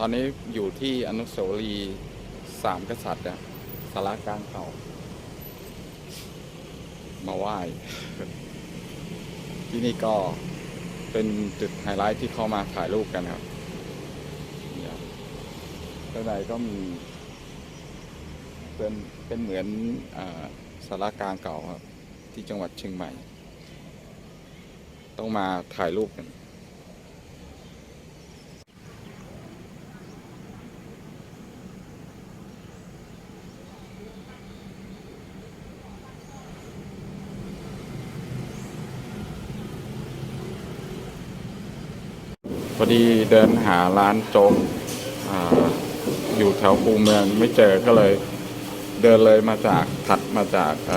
ตอนนี้อยู่ที่อนุสาวรีย์สามกษัตริย์อะสารากลางเก่ามาไหว้ ที่นี่ก็เป็นจุดไฮไลท์ที่เข้ามาถ่ายรูปกันครับเนี่ยข้างในก็มีเป็นเป็นเหมือนอสารากลางเก่าครับ ที่จังหวัดเชียงใหม่ ต้องมาถ่ายรูปกัน พอดีเดินหาร้านโจ๊กออยู่แถวคูเมืองไม่เจอก็เลย เดินเลยมาจากถัดมาจากอ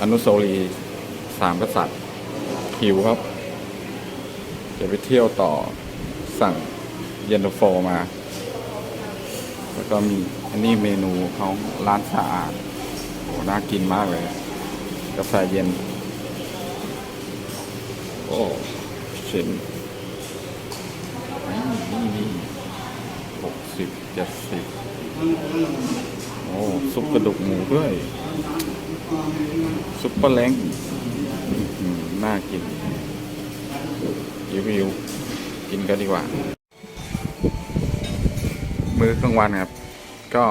อนุสาวรีย์สามกษัตริย์หิวครับจะไปเที่ยวต่อสั่งเย็นตาโฟมา แล้วก็มีอันนี้เมนูของร้านสะอาดโหน่ากินมากเลย กาแฟเย็น โอ้ ชิ้นนี่นี่นี่หกสิบเจ็ดสิบโอ้ซุปกระดูกหมูด้วย ซุปเปอร์เล้งน่ากินรีวิวกินกันดีกว่า มื้อกลางวันครับ ก็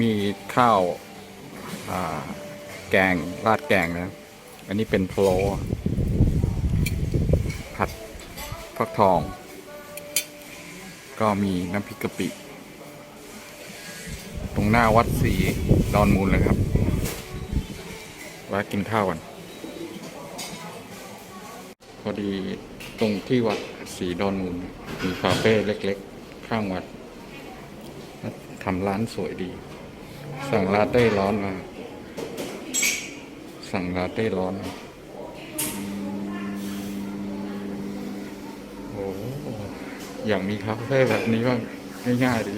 มีข้าวาแกง ราดแกงนะ อันนี้เป็นพโล ผัด ฟักทอง ก็มีน้ำพริกกะปิ ตรงหน้าวัดศรีดอนมูลเลยครับแวะกินข้าวกันพอดีตรงที่วัดศรีดอนมูล มีคาเฟ่เล็กๆ ข้างวัดทำร้านสวยดี สั่งลาเต้ร้อนมา สั่งลาเต้ร้อนมา โอ้โห อยากมีคาเฟ่แบบนี้บ้างง่ายๆดี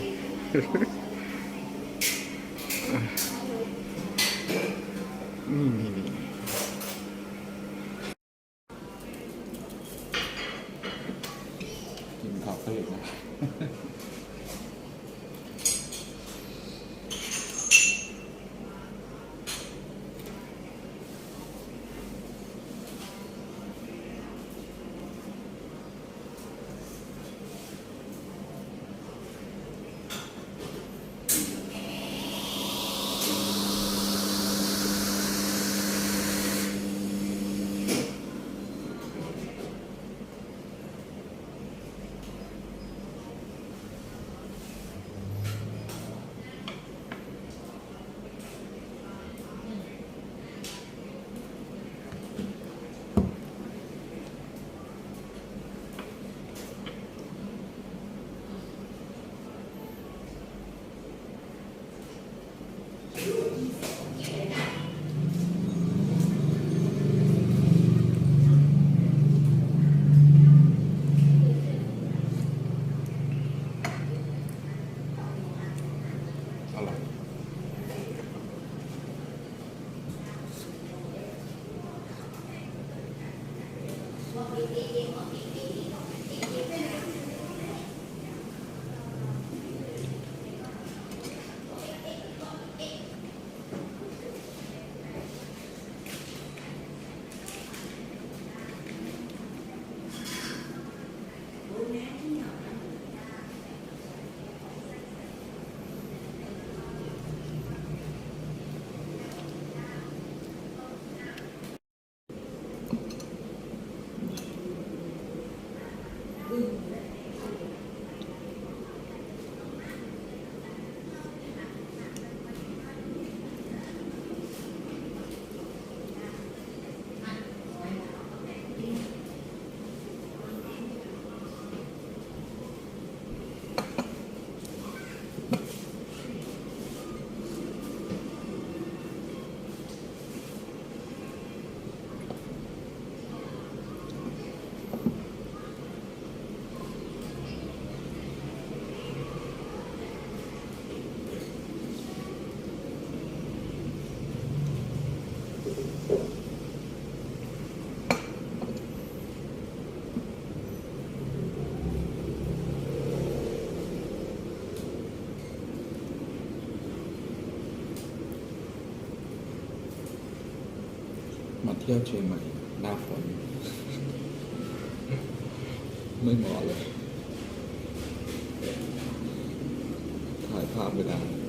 นี่นี่นี่ ที่ยวเชียงใหม่หน้าฝน ไม่เหมาะเลย ถ่ายภาพไม่ได้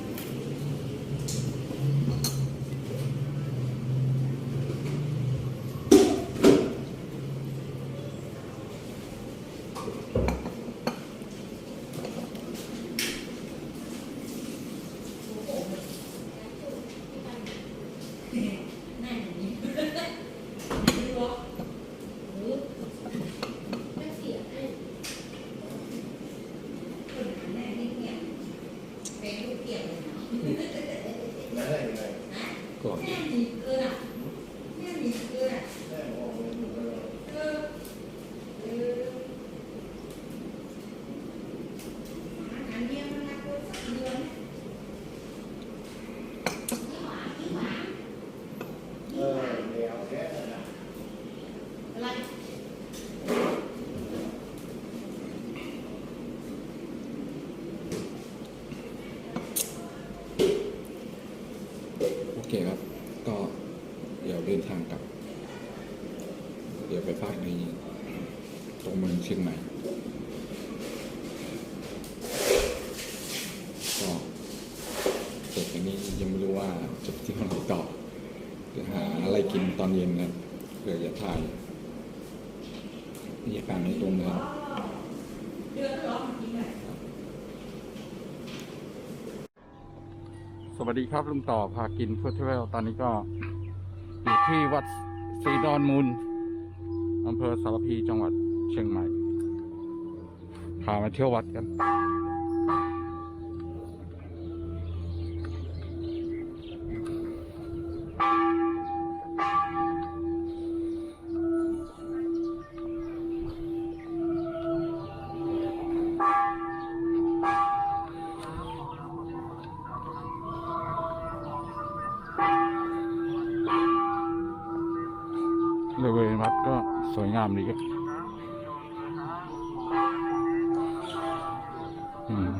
ก่อนโอเคครับ ก็เดี๋ยวเดินทางกลับ เดี๋ยวไปพักในตรงเมืองเชียงใหม่ ก็ เสร็จอย่างนี้ยังไม่รู้ว่าจะไปเที่ยวไหนต่อจะหาอะไรกินตอนเย็นนะเผื่อจะถ่ายบรรยากาศในตัวเมืองสวัสดีครับลุงต่อพากินเพื่อเที่ยวตอนนี้ก็อยู่ที่วัดศรีดอนมูลอำเภอสารพีจังหวัดเชียงใหม่พามาเที่ยววัดกัน สวยงามดีครับอืม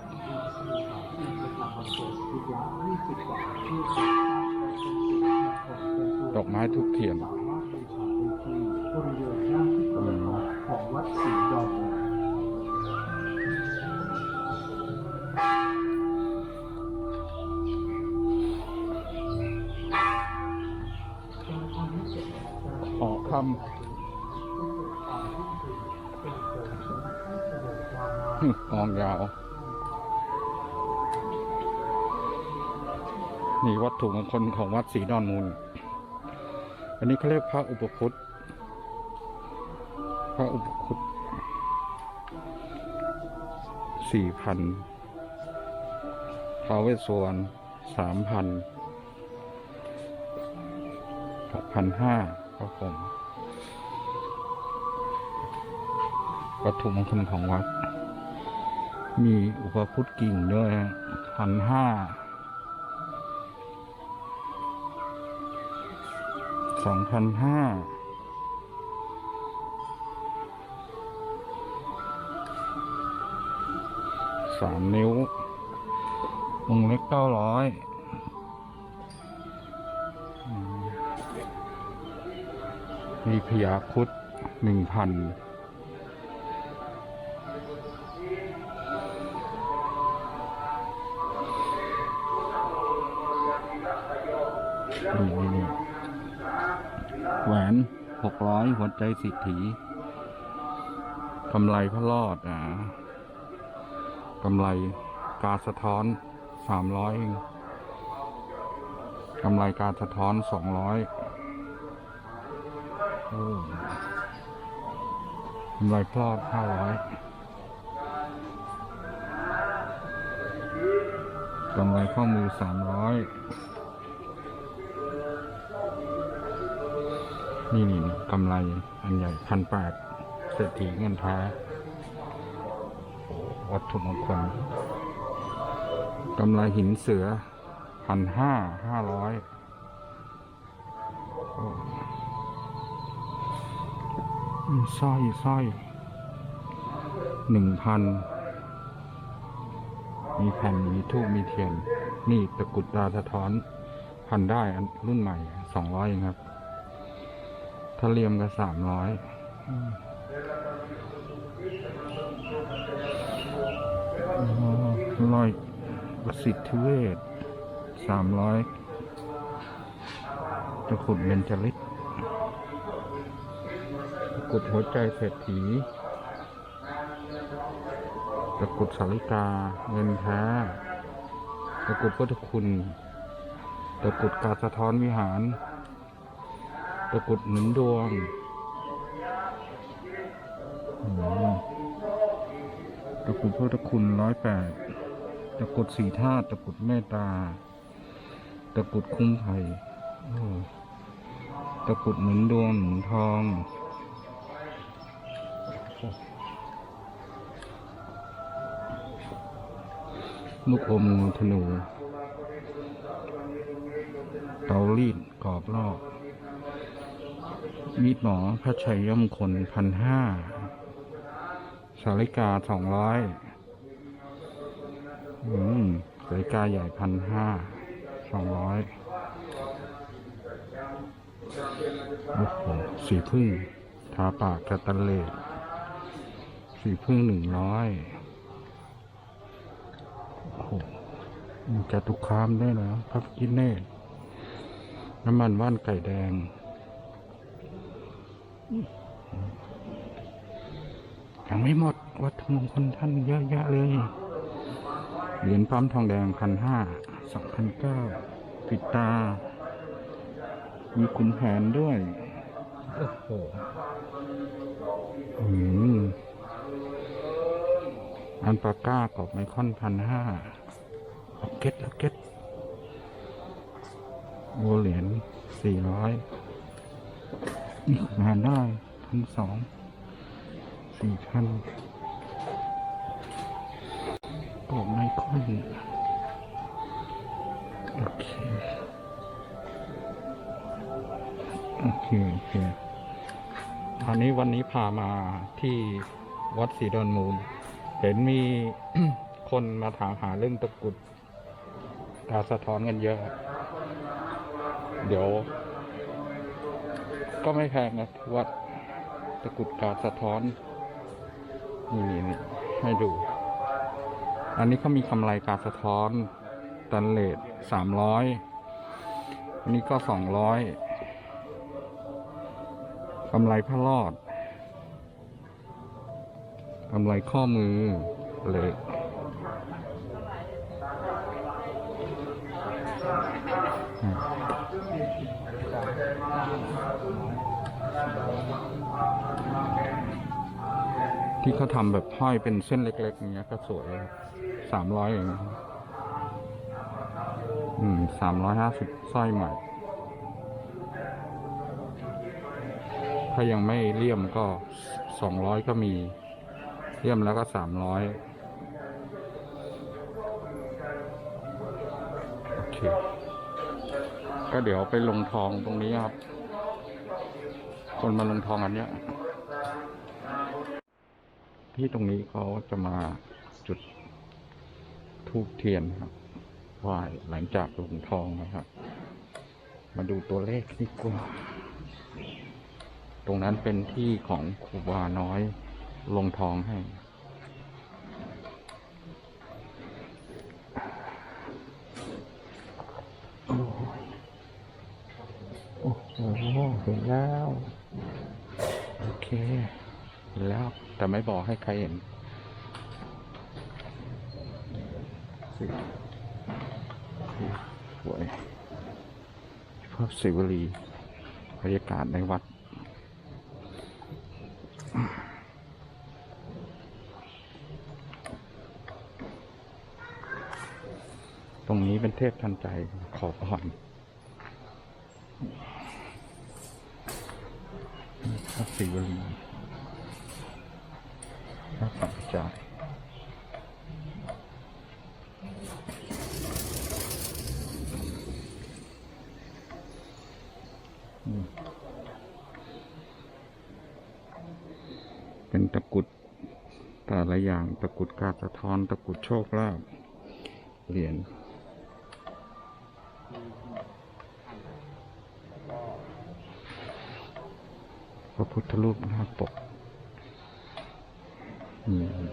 ดอกไม้ทุกเทียนบริเวณหน้าที่ตะวันออกของวัดศรีดอนออกคำ กองยาว นี่วัตถุมงคลของวัดศรีดอนมูล อันนี้เขาเรียกพระอุปคุตพระอุปคุตสี่พันท้าวเวสสวรรณสามพันหกพันห้าครับผมวัตถุมงคลของวัด มีอุปพุทธกิ่งด้วยพันห้าสองพันห้าสามนิ้วองเล็กเก้าร้อยมีพยาคุดหนึ่งพัน หกร้อยหัวใจสิทธีกำไรพระรอดอ่ากำไรกาสะท้อนสามร้อยกำไรกาสะท้อนสองร้อยกำไรพลอดห้าร้อยกำไรข้อมือสามร้อย นี่นี่นี่กำไรอันใหญ่พันแปดเศรษฐีเงินแท้วัตถุมงคลกำไรหินเสือพันห้าห้าร้อยสร้อยสร้อยหนึ่งพันมีแผ่นมีทูบมีเทียน นี่ตะกุดดาสะท้อน พันได้อันรุ่นใหม่สองร้อยเองครับ ถ้าเลียมก็สามร้อยร้อยประสิทธิเวชสามร้อยตะกรุดเบญจฤทธิ์ตะกุดหัวใจเศรษฐีตะกุดสาริกา เงินแท้ตะกุดพุทธคุณตะกุดกาสะท้อนวิหาร ตะกรุดหนุนดวงตะกรุดพุทธคุณร้อยแปดตะกรุดสีธาตุตะกรุดเมตตา ตะกรุดคุ้มภัยตะกรุดหนุนดวงหนุนทองลูกอมงูธนูเตารีดกรอบรอบ มีดหมอพระชัยย่อมคนพันห้าสาริกาสองร้อยอืมสาริกาใหญ่พันห้าสองร้อยโอ้โหสีพึ่งทาปากกระตันเลดสีพึ่งหนึ่งร้อยโอ้โหมีจตุกคามได้วยนะพระกินเนตน้ำมันว่านไก่แดง ยังไม่หมด วัตถุมงคลท่านเยอะแยะเลย เหรียญปั๊มทองแดงพันห้าสองพันเก้าปิดตา มีขุนแผนด้วย โอ้โหอืมอันปาก้ากรอบไมคอนพันห้าล็อกเก็ตล็อกเก็ตโวเหรียญสี่ร้อย งานได้พันสองสี่พันกรอบไมคอนโอเค โอเค โอเคคราวนี้วันนี้พามาที่วัดศรีดอนมูล เห็นมีคนมาถามหาเรื่องตะกรุดกาสะท้อนกันเยอะ เดี๋ยว ก็ไม่แพงนะวัดตะกุดกาสะท้อน นี่นี่นี่ให้ดู อันนี้เขามีกำไรกาสะท้อนตันเลทสามร้อยอันนี้ก็สองร้อยกำไรพระรอดกำไรข้อมือเหล็ก ที่เขาทำแบบห้อยเป็นเส้นเล็ก ๆ อย่างเงี้ยก็สวยสามร้อยเองอืมสามร้อยห้าสิบสร้อยใหม่ ถ้ายังไม่เลี่ยมก็สองร้อยก็มี เลี่ยมแล้วก็สามร้อยโอเค ก็เดี๋ยวไปลงทองตรงนี้ครับ คนมาลงทองอันเนี้ย ที่ตรงนี้เขาจะมาจุดทูบเทียนครับไหว้หลังจากลงทองนะครับ มาดูตัวเลขดีกว่า ตรงนั้นเป็นที่ของครูบาน้อยลงทองให้โอ้โหเห็นแล้ว เคเห็นแล้วแต่ไม่บอกให้ใครเห็นสิสวยภาพศิวลีบรรยากาศในวัดตรงนี้เป็นเทพทันใจขอพร พระศิวลีพระปัจจายอืมเป็นตะกุดแต่ละอย่างตะกุดกาสะท้อนตะกุดโชคลาภเหรียญ อ ระ พุทธรูปหน้าปกอืม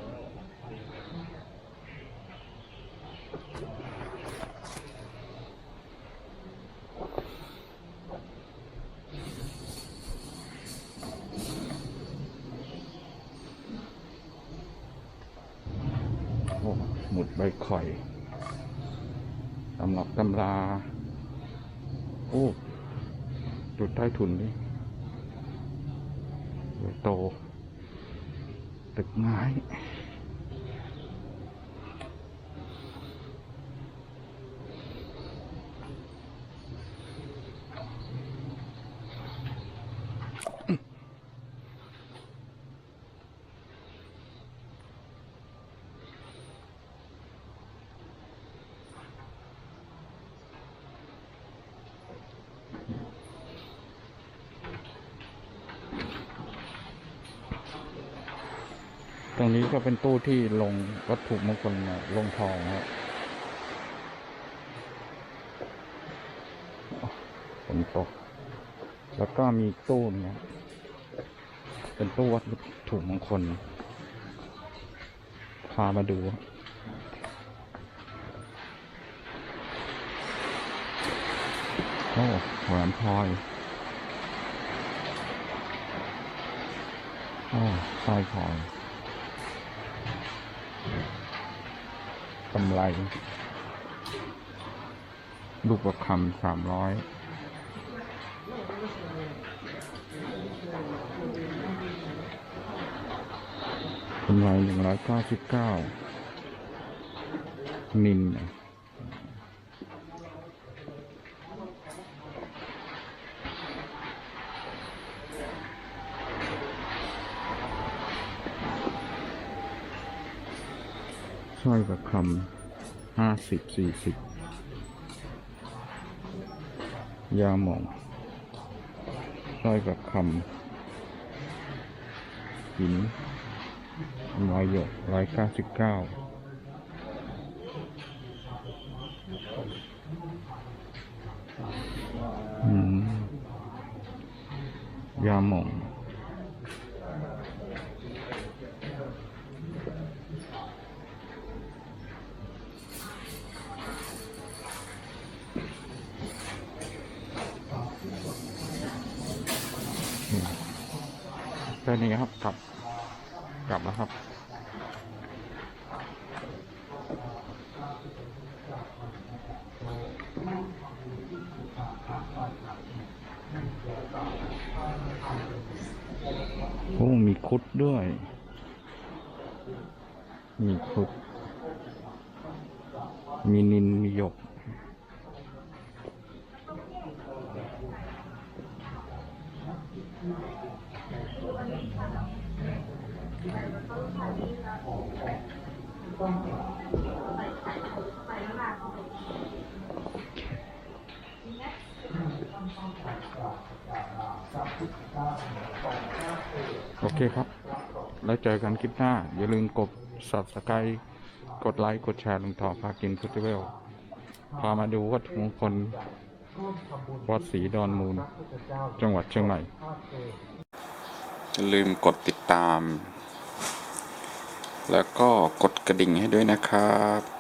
โอ้หมุดใบข่อยตำหรับตำรา โอ้จุดใต้ถุนนี่ ใหญ่โตรงนี้ก็เป็นตู้ที่ลงวัตถุมงคลลงทองครับฝนตก แล้วก็มีตู้เนี่ยเป็นตู้วัตถุมงคล พามาดูโอ้แหวนพลอยโอ้สร้อยพลอย กำไร ลูกประคำสามร้อยกำไรหนึ่งร้อยเก้าสิบเก้านินน่ะส ร้อยประคำห้าสิบสี่สิบยาหมองสร้อยประคำหินรอยหยกร้อยเก้าสิบเก้าอืมยาหมอง แค่นี้ครับกลับ กลับแล้วครับโอ้มีคุดด้วย มีคุด มีนินมีหยก โอเคครับ แล้วเจอกันคลิปหน้า อย่าลืมกด subscribe กดไลค์ กดแชร์ลุงทองพากินพุทธเวล พามาดูวัตถุมงคล วัดศรีดอนมูล จังหวัดเชียงใหม่ อย่าลืมกดติดตาม แล้วก็กดกระดิ่งให้ด้วยนะครับ